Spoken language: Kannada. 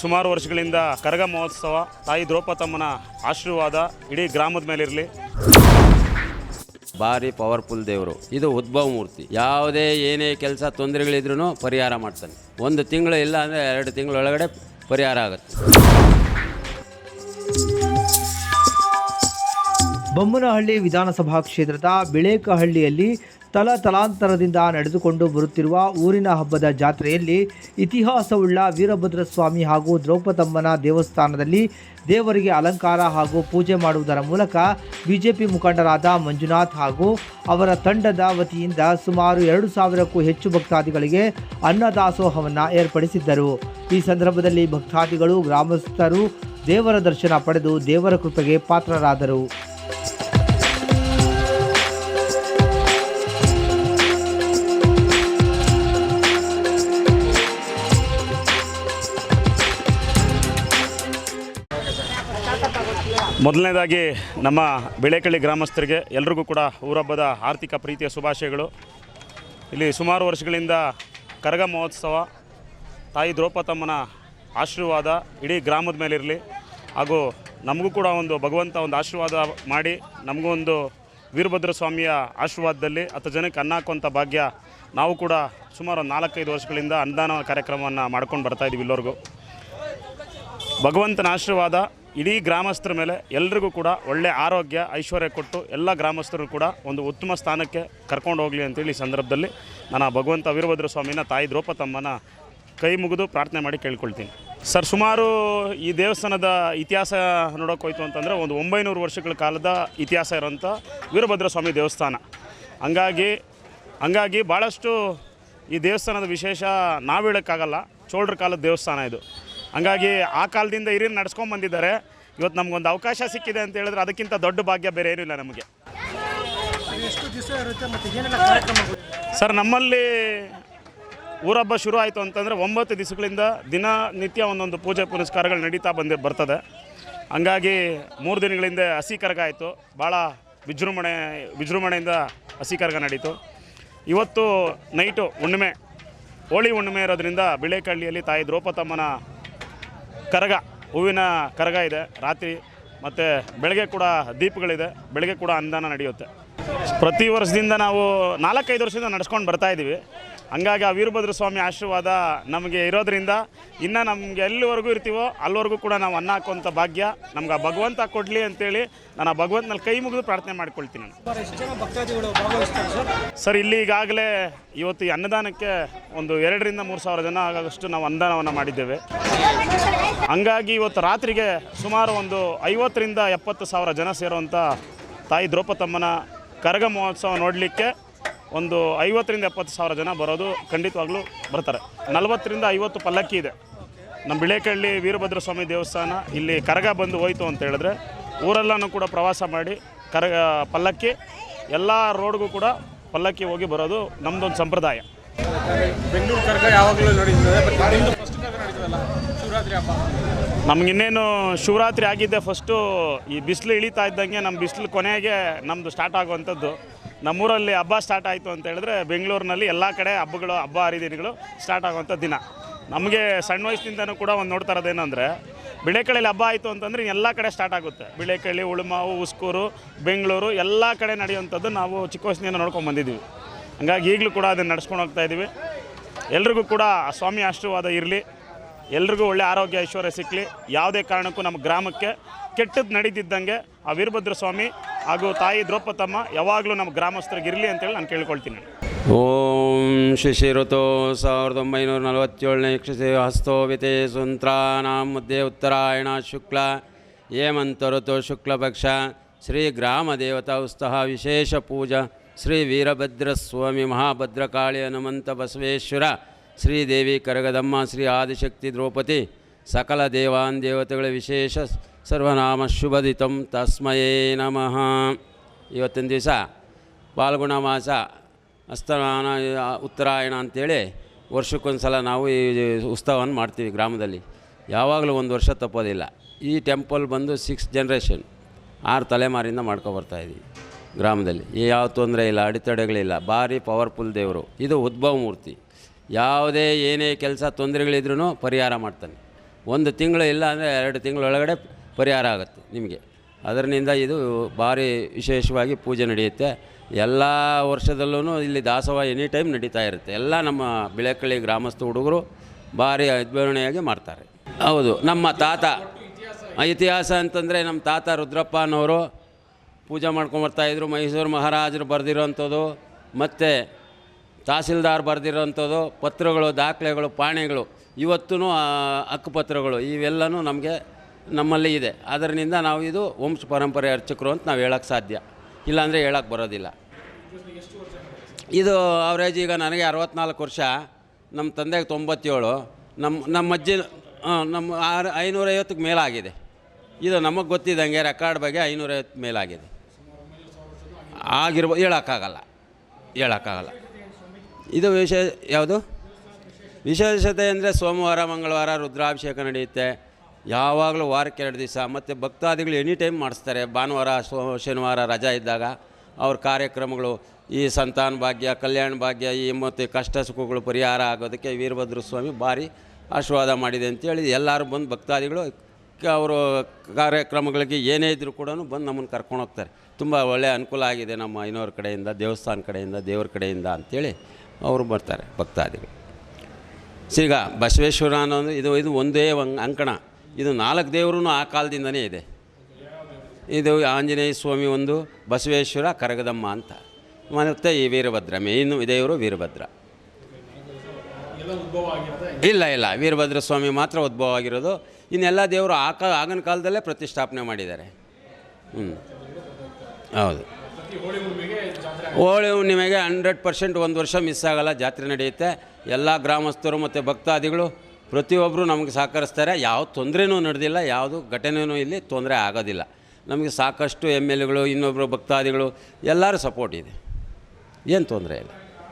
ಸುಮಾರು ವರ್ಷಗಳಿಂದ ಕರಗ ಮಹೋತ್ಸವ ತಾಯಿ ದ್ರೌಪದಮ್ಮನ ಆಶೀರ್ವಾದ ಇಡೀ ಗ್ರಾಮದ ಮೇಲಿರಲಿ. ಭಾರಿ ಪವರ್ಫುಲ್ ದೇವರು. ಇದು ಉದ್ಭವ ಮೂರ್ತಿ. ಯಾವುದೇ ಏನೇ ಕೆಲಸ ತೊಂದರೆಗಳಿದ್ರೂ ಪರಿಹಾರ ಮಾಡ್ತಾನೆ. ಒಂದು ತಿಂಗಳು ಇಲ್ಲ ಅಂದರೆ ಎರಡು ತಿಂಗಳೊಳಗಡೆ ಪರಿಹಾರ ಆಗುತ್ತೆ. ಬೊಮ್ಮನಹಳ್ಳಿ ವಿಧಾನಸಭಾ ಕ್ಷೇತ್ರದ ಬಿಳೇಕಹಳ್ಳಿಯಲ್ಲಿ ತಲ ತಲಾಂತರದಿಂದ ನಡೆದುಕೊಂಡು ಬರುತ್ತಿರುವ ಊರಿನ ಹಬ್ಬದ ಜಾತ್ರೆಯಲ್ಲಿ ಇತಿಹಾಸವುಳ್ಳ ವೀರಭದ್ರಸ್ವಾಮಿ ಹಾಗೂ ದ್ರೌಪದಮ್ಮನ ದೇವಸ್ಥಾನದಲ್ಲಿ ದೇವರಿಗೆ ಅಲಂಕಾರ ಹಾಗೂ ಪೂಜೆ ಮಾಡುವುದರ ಮೂಲಕ ಬಿಜೆಪಿ ಮುಖಂಡರಾದ ಮಂಜುನಾಥ್ ಹಾಗೂ ಅವರ ತಂಡದ ವತಿಯಿಂದ ಸುಮಾರು ಎರಡು ಸಾವಿರಕ್ಕೂ ಹೆಚ್ಚು ಭಕ್ತಾದಿಗಳಿಗೆ ಅನ್ನದಾಸೋಹವನ್ನು ಏರ್ಪಡಿಸಿದ್ದರು. ಈ ಸಂದರ್ಭದಲ್ಲಿ ಭಕ್ತಾದಿಗಳು ಗ್ರಾಮಸ್ಥರು ದೇವರ ದರ್ಶನ ಪಡೆದು ದೇವರ ಕೃಪೆಗೆ ಪಾತ್ರರಾದರು. ಮೊದಲನೇದಾಗಿ ನಮ್ಮ ಬೆಳೆಕಳ್ಳಿ ಗ್ರಾಮಸ್ಥರಿಗೆ ಎಲ್ರಿಗೂ ಕೂಡ ಊರಬ್ಬದ ಆರ್ಥಿಕ ಪ್ರೀತಿಯ ಶುಭಾಶಯಗಳು. ಇಲ್ಲಿ ಸುಮಾರು ವರ್ಷಗಳಿಂದ ಕರಗ ಮಹೋತ್ಸವ, ತಾಯಿ ದ್ರೌಪದಮ್ಮನ ಆಶೀರ್ವಾದ ಇಡೀ ಗ್ರಾಮದ ಮೇಲಿರಲಿ ಹಾಗೂ ನಮಗೂ ಕೂಡ ಒಂದು ಭಗವಂತ ಒಂದು ಆಶೀರ್ವಾದ ಮಾಡಿ, ನಮಗೂ ಒಂದು ವೀರಭದ್ರ ಸ್ವಾಮಿಯ ಆಶೀರ್ವಾದದಲ್ಲಿ ಹತ್ತು ಜನಕ್ಕೆ ಅನ್ನ ಹಾಕುವಂಥ ಭಾಗ್ಯ ನಾವು ಕೂಡ ಸುಮಾರು ನಾಲ್ಕೈದು ವರ್ಷಗಳಿಂದ ಅನುದಾನ ಕಾರ್ಯಕ್ರಮವನ್ನು ಮಾಡ್ಕೊಂಡು ಬರ್ತಾ ಇದ್ದೀವಿ ಇಲ್ಲವರೆಗೂ ಭಗವಂತನ ಆಶೀರ್ವಾದ ಇಡೀ ಗ್ರಾಮಸ್ಥರ ಮೇಲೆ ಎಲ್ರಿಗೂ ಕೂಡ ಒಳ್ಳೆ ಆರೋಗ್ಯ, ಐಶ್ವರ್ಯ ಕೊಟ್ಟು ಎಲ್ಲ ಗ್ರಾಮಸ್ಥರು ಕೂಡ ಒಂದು ಉತ್ತಮ ಸ್ಥಾನಕ್ಕೆ ಕರ್ಕೊಂಡು ಹೋಗಲಿ ಅಂತೇಳಿ ಈ ಸಂದರ್ಭದಲ್ಲಿ ನಾನು ಭಗವಂತ ವೀರಭದ್ರ ಸ್ವಾಮಿನ ತಾಯಿ ದ್ರೌಪದಮ್ಮನ ಕೈ ಮುಗಿದು ಪ್ರಾರ್ಥನೆ ಮಾಡಿ ಕೇಳ್ಕೊಳ್ತೀನಿ. ಸರ್, ಸುಮಾರು ಈ ದೇವಸ್ಥಾನದ ಇತಿಹಾಸ ನೋಡೋಕೆ ಹೋಯ್ತು ಅಂತಂದರೆ ಒಂದು ಒಂಬೈನೂರು ವರ್ಷಗಳ ಕಾಲದ ಇತಿಹಾಸ ಇರೋಂಥ ವೀರಭದ್ರ ಸ್ವಾಮಿ ದೇವಸ್ಥಾನ. ಹಂಗಾಗಿ ಹಂಗಾಗಿ ಭಾಳಷ್ಟು ಈ ದೇವಸ್ಥಾನದ ವಿಶೇಷ ನಾವು ಹೇಳೋಕ್ಕಾಗಲ್ಲ, ಚೋಳರ ಕಾಲದ ದೇವಸ್ಥಾನ ಇದು. ಹಂಗಾಗಿ ಆ ಕಾಲದಿಂದ ಹಿರಿಯರು ನಡ್ಸ್ಕೊಂಡು ಬಂದಿದ್ದಾರೆ. ಇವತ್ತು ನಮಗೊಂದು ಅವಕಾಶ ಸಿಕ್ಕಿದೆ ಅಂತ ಹೇಳಿದ್ರೆ ಅದಕ್ಕಿಂತ ದೊಡ್ಡ ಭಾಗ್ಯ ಬೇರೆ ಏನಿಲ್ಲ ನಮಗೆ. ಸರ್, ನಮ್ಮಲ್ಲಿ ಊರಹಬ್ಬ ಶುರು ಆಯಿತು ಅಂತಂದರೆ ಒಂಬತ್ತು ದಿವಸಗಳಿಂದ ದಿನನಿತ್ಯ ಒಂದೊಂದು ಪೂಜೆ ಪುನಸ್ಕಾರಗಳು ನಡೀತಾ ಬಂದು ಬರ್ತದೆ. ಹಂಗಾಗಿ ಮೂರು ದಿನಗಳಿಂದ ಹಸಿ ಕರಗ ಆಯಿತು. ಭಾಳ ವಿಜೃಂಭಣೆ ವಿಜೃಂಭಣೆಯಿಂದ ಹಸಿ ಕರಗ ನಡೀತು. ಇವತ್ತು ನೈಟು ಹುಣ್ಣಿಮೆ, ಹೋಳಿ ಹುಣ್ಣಿಮೆ ಇರೋದ್ರಿಂದ ಬಿಳೆಕಳ್ಳಿಯಲ್ಲಿ ತಾಯಿ ದ್ರೌಪದಮ್ಮನ ಕರಗ, ಹೂವಿನ ಕರಗ ಇದೆ. ರಾತ್ರಿ ಮತ್ತು ಬೆಳಗ್ಗೆ ಕೂಡ ದೀಪಗಳಿದೆ. ಬೆಳಗ್ಗೆ ಕೂಡ ಅನ್ನದಾನ ನಡೆಯುತ್ತೆ. ಪ್ರತಿ ವರ್ಷದಿಂದ ನಾವು ನಾಲ್ಕೈದು ವರ್ಷದಿಂದ ನಡೆಸ್ಕೊಂಡು ಬರ್ತಾ ಇದ್ದೀವಿ ಹಂಗಾಗಿ ಆ ವೀರಭದ್ರ ಸ್ವಾಮಿ ಆಶೀರ್ವಾದ ನಮಗೆ ಇರೋದ್ರಿಂದ ಇನ್ನು ನಮಗೆ ಎಲ್ಲಿವರೆಗೂ ಇರ್ತೀವೋ ಅಲ್ಲಿವರೆಗೂ ಕೂಡ ನಾವು ಅನ್ನ ಹಾಕುವಂಥ ಭಾಗ್ಯ ನಮ್ಗೆ ಆ ಭಗವಂತ ಕೊಡಲಿ ಅಂತೇಳಿ ನಾನು ಆ ಭಗವಂತನಲ್ಲಿ ಕೈ ಮುಗಿದು ಪ್ರಾರ್ಥನೆ ಮಾಡ್ಕೊಳ್ತೀನಿ ಸರ್ ಇಲ್ಲಿ ಈಗಾಗಲೇ ಇವತ್ತು ಈ ಅನ್ನದಾನಕ್ಕೆ ಒಂದು ಎರಡರಿಂದ ಮೂರು ಸಾವಿರ ಜನ ಆಗೋಷ್ಟು ನಾವು ಅನ್ನದಾನವನ್ನು ಮಾಡಿದ್ದೇವೆ. ಹಂಗಾಗಿ ಇವತ್ತು ರಾತ್ರಿಗೆ ಸುಮಾರು ಒಂದು ಐವತ್ತರಿಂದ ಎಪ್ಪತ್ತು ಸಾವಿರ ಜನ ಸೇರುವಂಥ ತಾಯಿ ದ್ರೌಪದಮ್ಮನ ಕರಗ ಮಹೋತ್ಸವ ನೋಡಲಿಕ್ಕೆ ಒಂದು ಐವತ್ತರಿಂದ ಎಪ್ಪತ್ತು ಸಾವಿರ ಜನ ಬರೋದು ಖಂಡಿತವಾಗ್ಲೂ ಬರ್ತಾರೆ. ನಲವತ್ತರಿಂದ ಐವತ್ತು ಪಲ್ಲಕ್ಕಿ ಇದೆ. ನಮ್ಮ ಬಿಳೇಕಳ್ಳಿ ವೀರಭದ್ರ ಸ್ವಾಮಿ ದೇವಸ್ಥಾನ ಇಲ್ಲಿ ಕರಗ ಬಂದು ಹೋಯ್ತು ಅಂತ ಹೇಳಿದ್ರೆ ಊರೆಲ್ಲನೂ ಕೂಡ ಪ್ರವಾಸ ಮಾಡಿ ಕರಗ ಪಲ್ಲಕ್ಕಿ ಎಲ್ಲ ರೋಡ್ಗೂ ಕೂಡ ಪಲ್ಲಕ್ಕಿ ಹೋಗಿ ಬರೋದು ನಮ್ಮದೊಂದು ಸಂಪ್ರದಾಯ. ಬೆಂಗಳೂರು ಕರಗ ಯಾವಾಗಲೂ ಹಬ್ಬ. ನಮಗಿನ್ನೇನು ಶಿವರಾತ್ರಿ ಆಗಿದ್ದೆ ಫಸ್ಟು ಈ ಬಿಸಿಲು ಇಳಿತಾ ಇದ್ದಂಗೆ ನಮ್ಮ ಬಿಸಿಲು ಕೊನೆಗೆ ನಮ್ಮದು ಸ್ಟಾರ್ಟ್ ಆಗುವಂಥದ್ದು. ನಮ್ಮೂರಲ್ಲಿ ಹಬ್ಬ ಸ್ಟಾರ್ಟ್ ಆಯಿತು ಅಂತ ಹೇಳಿದ್ರೆ ಬೆಂಗಳೂರಿನಲ್ಲಿ ಎಲ್ಲ ಕಡೆ ಹಬ್ಬಗಳು, ಹಬ್ಬ ಹರಿದಿನಗಳು ಸ್ಟಾರ್ಟ್ ಆಗುವಂಥ ದಿನ. ನಮಗೆ ಸಣ್ಣ ವಯಸ್ಸಿನಿಂದನೂ ಕೂಡ ಒಂದು ನೋಡ್ತಾ ಇರೋದೇನೆಂದರೆ ಬಿಳೆಕಳ್ಳಿಲಿ ಹಬ್ಬ ಆಯಿತು ಅಂತಂದರೆ ಎಲ್ಲ ಕಡೆ ಸ್ಟಾರ್ಟ್ ಆಗುತ್ತೆ. ಬಿಳೆಕಳ್ಳಿ, ಉಳುಮಾವು, ಉಸ್ಕೂರು, ಬೆಂಗಳೂರು ಎಲ್ಲ ಕಡೆ ನಡೆಯುವಂಥದ್ದು ನಾವು ಚಿಕ್ಕ ವಯಸ್ಸಿನಿಂದ ನೋಡ್ಕೊಂಡು ಬಂದಿದ್ದೀವಿ. ಹಂಗಾಗಿ ಈಗಲೂ ಕೂಡ ಅದನ್ನು ನಡ್ಸ್ಕೊಂಡು ಹೋಗ್ತಾ ಇದ್ದೀವಿ. ಎಲ್ರಿಗೂ ಕೂಡ ಸ್ವಾಮಿ ಆಶೀರ್ವಾದ ಇರಲಿ. ಎಲ್ರಿಗೂ ಒಳ್ಳೆ ಆರೋಗ್ಯ, ಐಶ್ವರ್ಯ ಸಿಕ್ಕಲಿ ಯಾವುದೇ ಕಾರಣಕ್ಕೂ ನಮ್ಮ ಗ್ರಾಮಕ್ಕೆ ಕೆಟ್ಟದ್ದು ನಡೀತಿದ್ದಂಗೆ ಆ ವೀರಭದ್ರ ಸ್ವಾಮಿ ಹಾಗೂ ತಾಯಿ ದ್ರೌಪದಮ್ಮ ಯಾವಾಗಲೂ ನಮ್ಮ ಗ್ರಾಮಸ್ಥರಿಗಿರಲಿ ಅಂತೇಳಿ ನಾನು ಕೇಳ್ಕೊಳ್ತೀನಿ. ಓಂ ಶಿಶಿ ಋತು ಸಾವಿರದ ಒಂಬೈನೂರ ನಲವತ್ತೇಳನೇ ಇಕ್ಷಸೆ ಹಸ್ತೋವಿತೆ ಸುಂತ್ರಾನಾಂ ಮುದ್ದೆ ಉತ್ತರಾಯಣ ಶುಕ್ಲ ಹೇಮಂತ ಋತು ಶುಕ್ಲಪಕ್ಷ ಶ್ರೀ ಗ್ರಾಮ ದೇವತಾ ಉತ್ಸವ ವಿಶೇಷ ಪೂಜಾ ಶ್ರೀ ವೀರಭದ್ರ ಸ್ವಾಮಿ ಮಹಾಭದ್ರಕಾಳಿ ಹನುಮಂತ ಬಸವೇಶ್ವರ ಶ್ರೀದೇವಿ ಕರಗದಮ್ಮ ಶ್ರೀ ಆದಿಶಕ್ತಿ ದ್ರೌಪದಿ ಸಕಲ ದೇವಾನ್ ದೇವತೆಗಳ ವಿಶೇಷ ಸರ್ವನಾಮ ಶುಭದಿತಂ ತಸ್ಮಯೇ ನಮಃ. ಇವತ್ತಿನ ದಿವಸ ಪಾಲ್ಗುಣ ಮಾಸ ಅಸ್ತಮಾನ ಉತ್ತರಾಯಣ ಅಂಥೇಳಿ ವರ್ಷಕ್ಕೊಂದು ಸಲ ನಾವು ಈ ಉತ್ಸವವನ್ನು ಮಾಡ್ತೀವಿ ಗ್ರಾಮದಲ್ಲಿ. ಯಾವಾಗಲೂ ಒಂದು ವರ್ಷ ತಪ್ಪೋದಿಲ್ಲ. ಈ ಟೆಂಪಲ್ ಬಂದು ಸಿಕ್ಸ್ ಜನ್ರೇಷನ್ ಆರು ತಲೆಮಾರಿಂದ ಇದ್ದೀವಿ ಗ್ರಾಮದಲ್ಲಿ. ಯಾವ ತೊಂದರೆ ಇಲ್ಲ, ಅಡೆತಡೆಗಳಿಲ್ಲ, ಭಾರಿ ಪವರ್ಫುಲ್ ದೇವರು. ಇದು ಉದ್ಭವ ಮೂರ್ತಿ. ಯಾವುದೇ ಏನೇ ಕೆಲಸ ತೊಂದರೆಗಳಿದ್ರೂ ಪರಿಹಾರ ಮಾಡ್ತಾನೆ. ಒಂದು ತಿಂಗಳು ಇಲ್ಲ ಅಂದರೆ ಎರಡು ತಿಂಗಳೊಳಗಡೆ ಪರಿಹಾರ ಆಗುತ್ತೆ ನಿಮಗೆ. ಅದರಿಂದ ಇದು ಭಾರಿ ವಿಶೇಷವಾಗಿ ಪೂಜೆ ನಡೆಯುತ್ತೆ. ಎಲ್ಲ ವರ್ಷದಲ್ಲೂ ಇಲ್ಲಿ ದಾಸವ ಎನಿ ಟೈಮ್ ನಡೀತಾ ಇರುತ್ತೆ. ಎಲ್ಲ ನಮ್ಮ ಬಿಳೆಕಳ್ಳಿ ಗ್ರಾಮಸ್ಥ ಹುಡುಗರು ಭಾರಿ ಅದ್ಭುತವಾಗಿ ಮಾಡ್ತಾರೆ. ಹೌದು, ನಮ್ಮ ತಾತ. ಇತಿಹಾಸ ಅಂತಂದರೆ ನಮ್ಮ ತಾತ ರುದ್ರಪ್ಪ ಅನ್ನೋರು ಪೂಜೆ ಮಾಡ್ಕೊಂಬರ್ತಾಯಿದ್ರು ಮೈಸೂರು ಮಹಾರಾಜರು ಬರೆದಿರೋವಂಥದ್ದು ಮತ್ತು ತಹಸೀಲ್ದಾರ್ ಬರೆದಿರೋವಂಥದ್ದು ಪತ್ರಗಳು, ದಾಖಲೆಗಳು, ಪಾಣೆಗಳು ಇವತ್ತೂ ಹಕ್ಕುಪತ್ರಗಳು ಇವೆಲ್ಲನೂ ನಮಗೆ ನಮ್ಮಲ್ಲಿ ಇದೆ. ಅದರಿಂದ ನಾವು ಇದು ವಂಶ ಪರಂಪರೆ ಅರ್ಚಕರು ಅಂತ ನಾವು ಹೇಳೋಕ್ಕೆ ಸಾಧ್ಯ. ಇಲ್ಲಾಂದರೆ ಹೇಳೋಕ್ಕೆ ಬರೋದಿಲ್ಲ. ಇದು ಅವರೇಜ್ ಈಗ ನನಗೆ ಅರವತ್ನಾಲ್ಕು ವರ್ಷ ನಮ್ಮ ತಂದೆಗೆ ತೊಂಬತ್ತೇಳು ನಮ್ಮ ನಮ್ಮ ಅಜ್ಜಿ ನಮ್ಮ ಆರು ಐನೂರೈವತ್ತಕ್ಕೆ ಮೇಲಾಗಿದೆ. ಇದು ನಮಗೆ ಗೊತ್ತಿದ್ದಂಗೆ ರೆಕಾರ್ಡ್ ಬಗ್ಗೆ ಐನೂರೈವತ್ತು ಮೇಲಾಗಿದೆ. ಆಗಿರ್ಬೋದು ಹೇಳೋಕ್ಕಾಗಲ್ಲ. ಹೇಳೋಕ್ಕಾಗಲ್ಲ. ಇದು ವಿಶೇಷ, ಯಾವುದು? ವಿಶೇಷತೆ ಅಂದರೆ ಸೋಮವಾರ, ಮಂಗಳವಾರ ರುದ್ರಾಭಿಷೇಕ ನಡೆಯುತ್ತೆ. ಯಾವಾಗಲೂ ವಾರಕ್ಕೆ ಎರಡು ದಿವಸ, ಮತ್ತು ಭಕ್ತಾದಿಗಳು ಎನಿ ಟೈಮ್ ಮಾಡಿಸ್ತಾರೆ. ಭಾನುವಾರ ಸೋ ಶನಿವಾರ ರಜಾ ಇದ್ದಾಗ ಅವ್ರ ಕಾರ್ಯಕ್ರಮಗಳು, ಈ ಸಂತಾನ ಭಾಗ್ಯ, ಕಲ್ಯಾಣ ಭಾಗ್ಯ, ಈ ಮತ್ತು ಕಷ್ಟ ಸುಖಗಳು ಪರಿಹಾರ ಆಗೋದಕ್ಕೆ ವೀರಭದ್ರ ಸ್ವಾಮಿ ಭಾರಿ ಆಶೀರ್ವಾದ ಮಾಡಿದೆ ಅಂತೇಳಿ ಎಲ್ಲರೂ ಬಂದು ಭಕ್ತಾದಿಗಳು ಅವರು ಕಾರ್ಯಕ್ರಮಗಳಿಗೆ ಏನೇ ಇದ್ದರೂ ಕೂಡ ಬಂದು ನಮ್ಮನ್ನು ಕರ್ಕೊಂಡು ಹೋಗ್ತಾರೆ. ತುಂಬ ಒಳ್ಳೆಯ ಅನುಕೂಲ ಆಗಿದೆ ನಮ್ಮ ಇನ್ನೋರ ಕಡೆಯಿಂದ, ದೇವಸ್ಥಾನ ಕಡೆಯಿಂದ, ದೇವ್ರ ಕಡೆಯಿಂದ ಅಂಥೇಳಿ ಅವರು ಬರ್ತಾರೆ ಭಕ್ತಾದಿಗಳು. ಸಿಗ ಬಸವೇಶ್ವರ ಅನ್ನೋದು ಇದು ಇದು ಒಂದ್ ಅಂಕಣ. ಇದು ನಾಲ್ಕು ದೇವರು ಆ ಕಾಲದಿಂದನೇ ಇದೆ. ಇದು ಆಂಜನೇಯ ಸ್ವಾಮಿ ಒಂದು, ಬಸವೇಶ್ವರ, ಕರಗದಮ್ಮ ಅಂತ. ಮತ್ತೆ ಈ ವೀರಭದ್ರ ಮೇನ್ ದೇವರು ವೀರಭದ್ರ. ಇಲ್ಲ ಇಲ್ಲ, ವೀರಭದ್ರ ಸ್ವಾಮಿ ಮಾತ್ರ ಉದ್ಭವ ಆಗಿರೋದು ಇನ್ನೆಲ್ಲ ದೇವರು ಆ ಕಾ, ಆಗಿನ ಕಾಲದಲ್ಲೇ ಪ್ರತಿಷ್ಠಾಪನೆ ಮಾಡಿದ್ದಾರೆ. ಹ್ಞೂ ಹೌದು. ಹೋಳಿ ಹುಣ್ಣಿಮೆಗೆ ಹಂಡ್ರೆಡ್ ಪರ್ಸೆಂಟ್ ಒಂದು ವರ್ಷ ಮಿಸ್ ಆಗೋಲ್ಲ, ಜಾತ್ರೆ ನಡೆಯುತ್ತೆ. ಎಲ್ಲ ಗ್ರಾಮಸ್ಥರು ಮತ್ತು ಭಕ್ತಾದಿಗಳು ಪ್ರತಿಯೊಬ್ಬರು ನಮಗೆ ಸಹಕರಿಸ್ತಾರೆ. ಯಾವ ತೊಂದರೆನೂ ನಡೆದಿಲ್ಲ, ಯಾವುದು ಘಟನೆಯೂ ಇಲ್ಲಿ ತೊಂದರೆ ಆಗೋದಿಲ್ಲ. ನಮಗೆ ಸಾಕಷ್ಟು ಎಂ ಎಲ್ ಎಗಳು ಇನ್ನೊಬ್ಬರು ಭಕ್ತಾದಿಗಳು ಎಲ್ಲರೂ ಸಪೋರ್ಟ್ ಇದೆ. ಏನು ತೊಂದರೆ ಇಲ್ಲ.